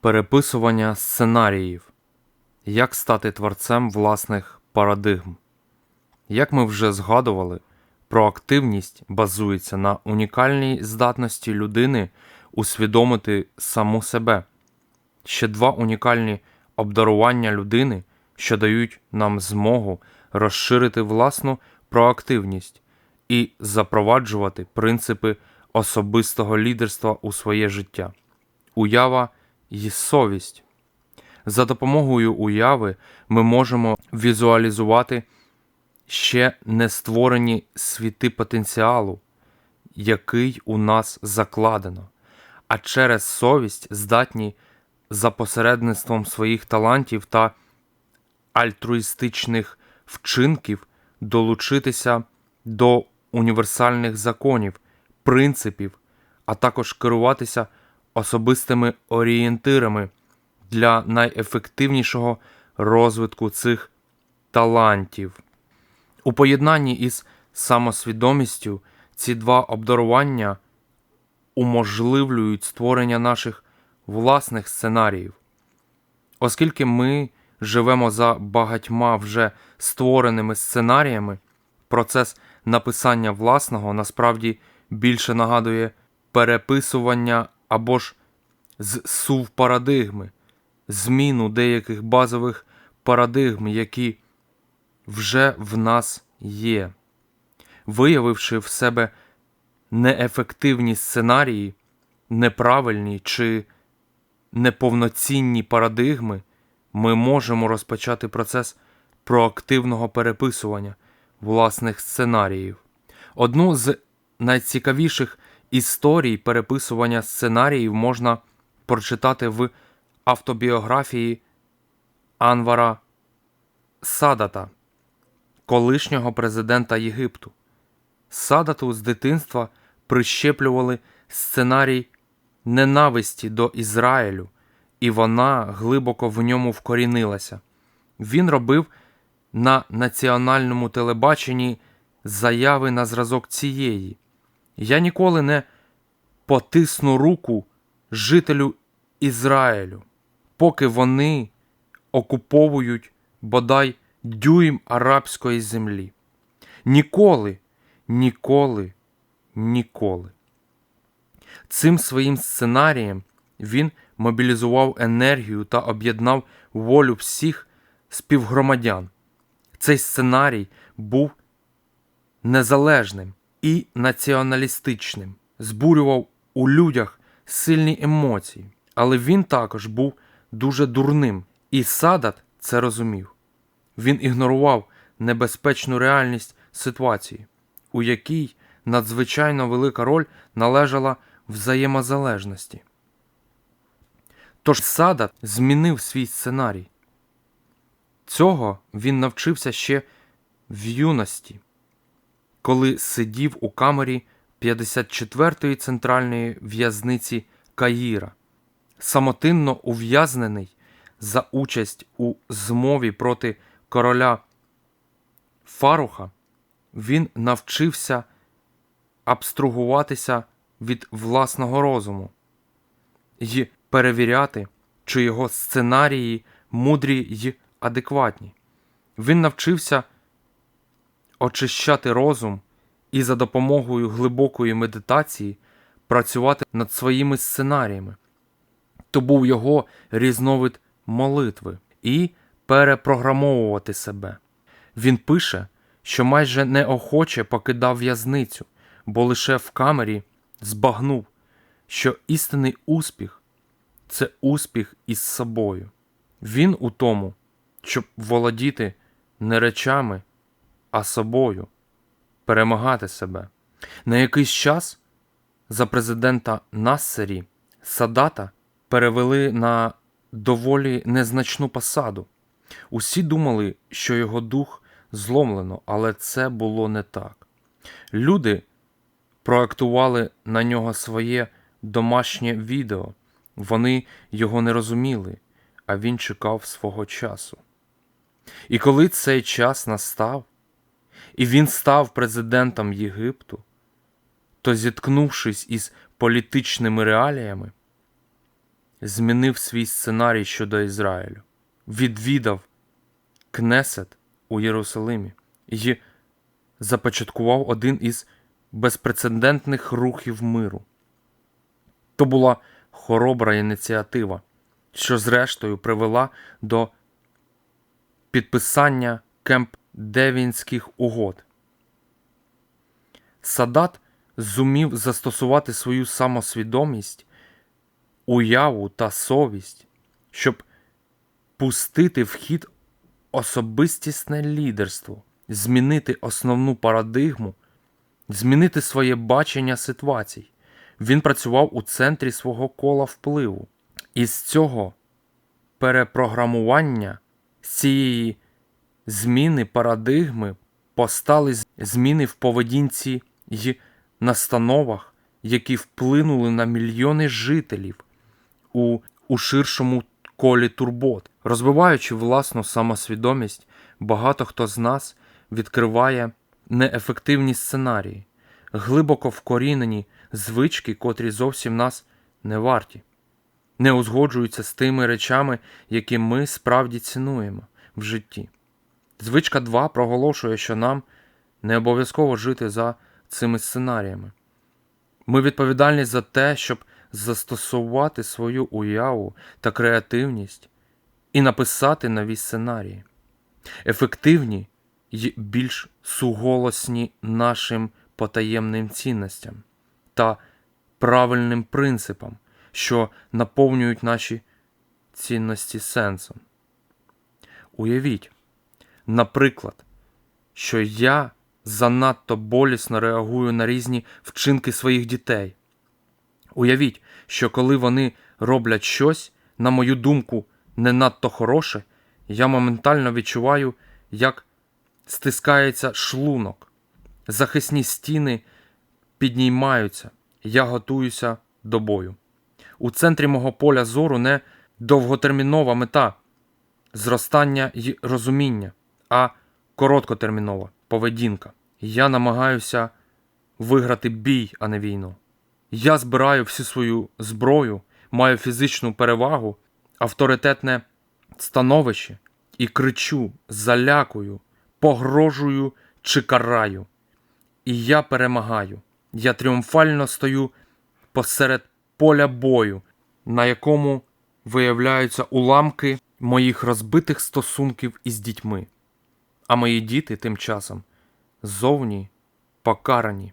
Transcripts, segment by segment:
Переписування сценаріїв. Як стати творцем власних парадигм. Як ми вже згадували, проактивність базується на унікальній здатності людини усвідомити саму себе. Ще два унікальні обдарування людини, що дають нам змогу розширити власну проактивність і запроваджувати принципи особистого лідерства у своє життя. Уява і совість. За допомогою уяви ми можемо візуалізувати ще не створені світи потенціалу, який у нас закладено, а через совість здатні за посередництвом своїх талантів та альтруїстичних вчинків долучитися до універсальних законів, принципів, а також керуватися особистими орієнтирами для найефективнішого розвитку цих талантів. У поєднанні із самосвідомістю ці два обдарування уможливлюють створення наших власних сценаріїв. Оскільки ми живемо за багатьма вже створеними сценаріями, процес написання власного насправді більше нагадує переписування або ж зсув парадигми, зміну деяких базових парадигм, які вже в нас є. Виявивши в себе неефективні сценарії, неправильні чи неповноцінні парадигми, ми можемо розпочати процес проактивного переписування власних сценаріїв. Одну з найцікавіших історій переписування сценаріїв можна прочитати в автобіографії Анвара Садата, колишнього президента Єгипту. Садату з дитинства прищеплювали сценарій ненависті до Ізраїлю, і вона глибоко в ньому вкорінилася. Він робив на національному телебаченні заяви на зразок цієї. Я ніколи не потисну руку жителю Ізраїлю, поки вони окуповують бодай дюйм арабської землі. Ніколи, ніколи, ніколи. Цим своїм сценарієм він мобілізував енергію та об'єднав волю всіх співгромадян. Цей сценарій був незалежним і націоналістичним, збурював у людях сильні емоції, але він також був дуже дурним, і Садат це розумів. Він ігнорував небезпечну реальність ситуації, у якій надзвичайно велика роль належала взаємозалежності. Тож Садат змінив свій сценарій. Цього він навчився ще в юності, коли сидів у камері 54-ї центральної в'язниці Каїра, самотинно ув'язнений за участь у змові проти короля Фаруха, він навчився абстругуватися від власного розуму і перевіряти, чи його сценарії мудрі й адекватні. Він навчився очищати розум і за допомогою глибокої медитації працювати над своїми сценаріями. То був його різновид молитви і перепрограмовувати себе. Він пише, що майже неохоче покидав в'язницю, бо лише в камері збагнув, що істинний успіх це успіх із собою. Він у тому, щоб володіти не речами, а собою, перемагати себе. На якийсь час за президента Нассері Садата перевели на доволі незначну посаду. Усі думали, що його дух зломлено, але це було не так. Люди проектували на нього своє домашнє відео, вони його не розуміли, а він чекав свого часу. І коли цей час настав, і він став президентом Єгипту, то, зіткнувшись із політичними реаліями, змінив свій сценарій щодо Ізраїлю, відвідав Кнесет у Єрусалимі і започаткував один із безпрецедентних рухів миру. То була хоробра ініціатива, що зрештою привела до підписання Кемп Девінських угод. Садат зумів застосувати свою самосвідомість, уяву та совість, щоб пустити в хід особистісне лідерство, змінити основну парадигму, змінити своє бачення ситуацій. Він працював у центрі свого кола впливу. І з цього перепрограмування, з цієї зміни парадигми постали зміни в поведінці й настановах, які вплинули на мільйони жителів у, у ширшому колі турбот. Розбиваючи власну самосвідомість, багато хто з нас відкриває неефективні сценарії, глибоко вкорінені звички, котрі зовсім нас не варті, не узгоджуються з тими речами, які ми справді цінуємо в житті. Звичка 2 проголошує, що нам не обов'язково жити за цими сценаріями. Ми відповідальні за те, щоб застосувати свою уяву та креативність і написати нові сценарії, ефективні й більш суголосні нашим потаємним цінностям та правильним принципам, що наповнюють наші цінності сенсом. Уявіть, наприклад, що я занадто болісно реагую на різні вчинки своїх дітей. Уявіть, що коли вони роблять щось, на мою думку, не надто хороше, я моментально відчуваю, як стискається шлунок, захисні стіни піднімаються, я готуюся до бою. У центрі мого поля зору не довготермінова мета зростання й розуміння, а короткотермінова поведінка. Я намагаюся виграти бій, а не війну. Я збираю всю свою зброю, маю фізичну перевагу, авторитетне становище і кричу, залякую, погрожую чи караю. І я перемагаю. Я тріумфально стою посеред поля бою, на якому виявляються уламки моїх розбитих стосунків із дітьми. А мої діти тим часом зовні покарані,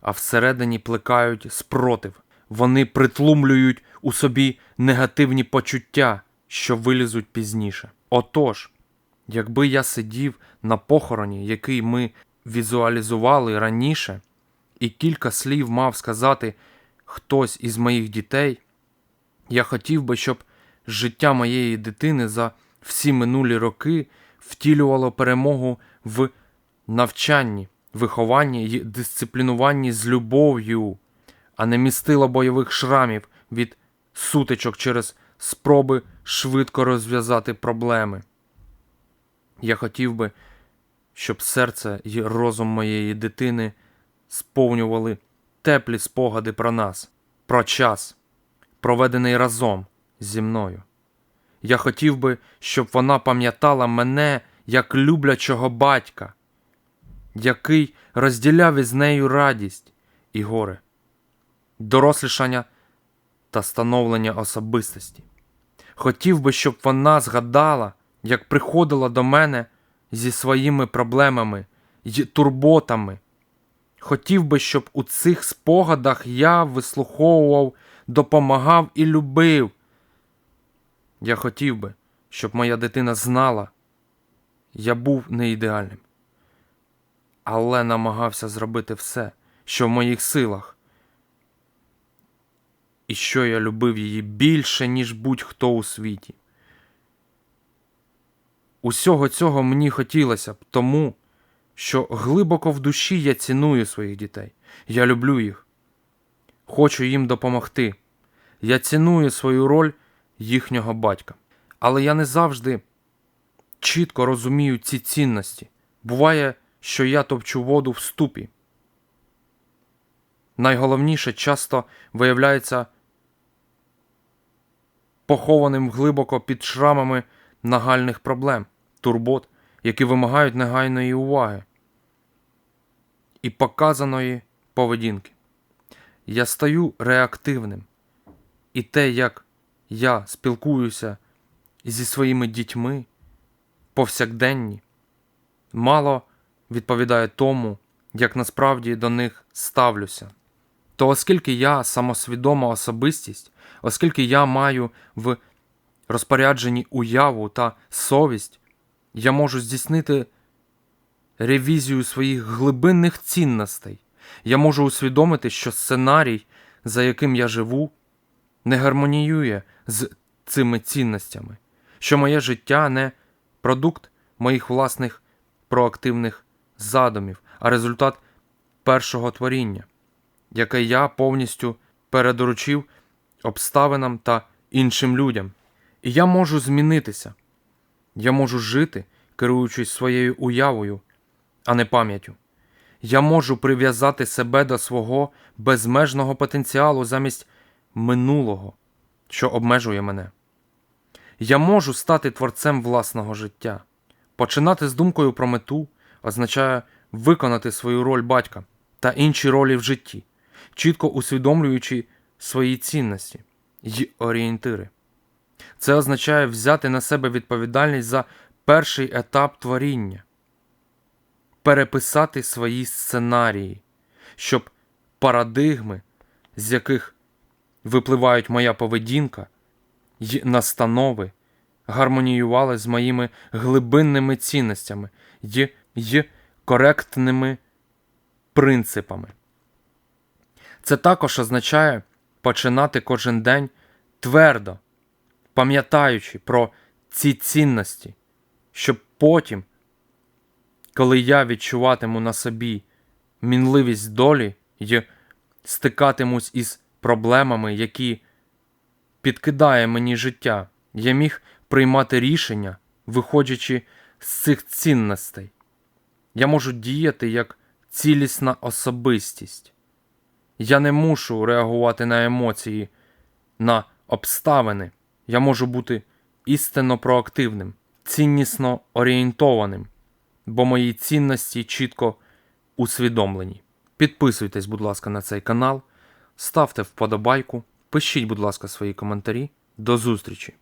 а всередині плекають спротив. Вони притлумлюють у собі негативні почуття, що вилізуть пізніше. Отож, якби я сидів на похороні, який ми візуалізували раніше, і кілька слів мав сказати хтось із моїх дітей, я хотів би, щоб життя моєї дитини за всі минулі роки втілювало перемогу в навчанні, вихованні й дисциплінуванні з любов'ю, а не містило бойових шрамів від сутичок через спроби швидко розв'язати проблеми. Я хотів би, щоб серце й розум моєї дитини сповнювали теплі спогади про нас, про час, проведений разом зі мною. Я хотів би, щоб вона пам'ятала мене як люблячого батька, який розділяв із нею радість і горе, дорослішання та становлення особистості. Хотів би, щоб вона згадала, як приходила до мене зі своїми проблемами й турботами. Хотів би, щоб у цих спогадах я вислуховував, допомагав і любив. Я хотів би, щоб моя дитина знала, я був не ідеальним, але намагався зробити все, що в моїх силах, і що я любив її більше, ніж будь-хто у світі. Усього цього мені хотілося б тому, що глибоко в душі я ціную своїх дітей. Я люблю їх. Хочу їм допомогти. Я ціную свою роль їхнього батька. Але я не завжди чітко розумію ці цінності. Буває, що я топчу воду в ступі. Найголовніше часто виявляється похованим глибоко під шрамами нагальних проблем, турбот, які вимагають негайної уваги і показаної поведінки. Я стаю реактивним, і те, як я спілкуюся зі своїми дітьми повсякденні, мало відповідає тому, як насправді до них ставлюся. То оскільки я самосвідома особистість, оскільки я маю в розпорядженні уяву та совість, я можу здійснити ревізію своїх глибинних цінностей. Я можу усвідомити, що сценарій, за яким я живу, не гармоніює з цими цінностями, що моє життя не продукт моїх власних проактивних задумів, а результат першого творіння, яке я повністю передоручив обставинам та іншим людям. І я можу змінитися. Я можу жити, керуючись своєю уявою, а не пам'яттю. Я можу прив'язати себе до свого безмежного потенціалу замість минулого, що обмежує мене. Я можу стати творцем власного життя. Починати з думкою про мету означає виконати свою роль батька та інші ролі в житті, чітко усвідомлюючи свої цінності й орієнтири. Це означає взяти на себе відповідальність за перший етап творіння, переписати свої сценарії, щоб парадигми, з яких випливають моя поведінка й настанови, гармоніювали з моїми глибинними цінностями й, й коректними принципами. Це також означає починати кожен день твердо, пам'ятаючи про ці цінності, щоб потім, коли я відчуватиму на собі мінливість долі й стикатимусь із проблемами, які підкидає мені життя, я міг приймати рішення, виходячи з цих цінностей. Я можу діяти як цілісна особистість. Я не мушу реагувати на емоції, на обставини. Я можу бути істинно проактивним, ціннісно орієнтованим, бо мої цінності чітко усвідомлені. Підписуйтесь, будь ласка, на цей канал, ставте вподобайку, пишіть, будь ласка, свої коментарі. До зустрічі!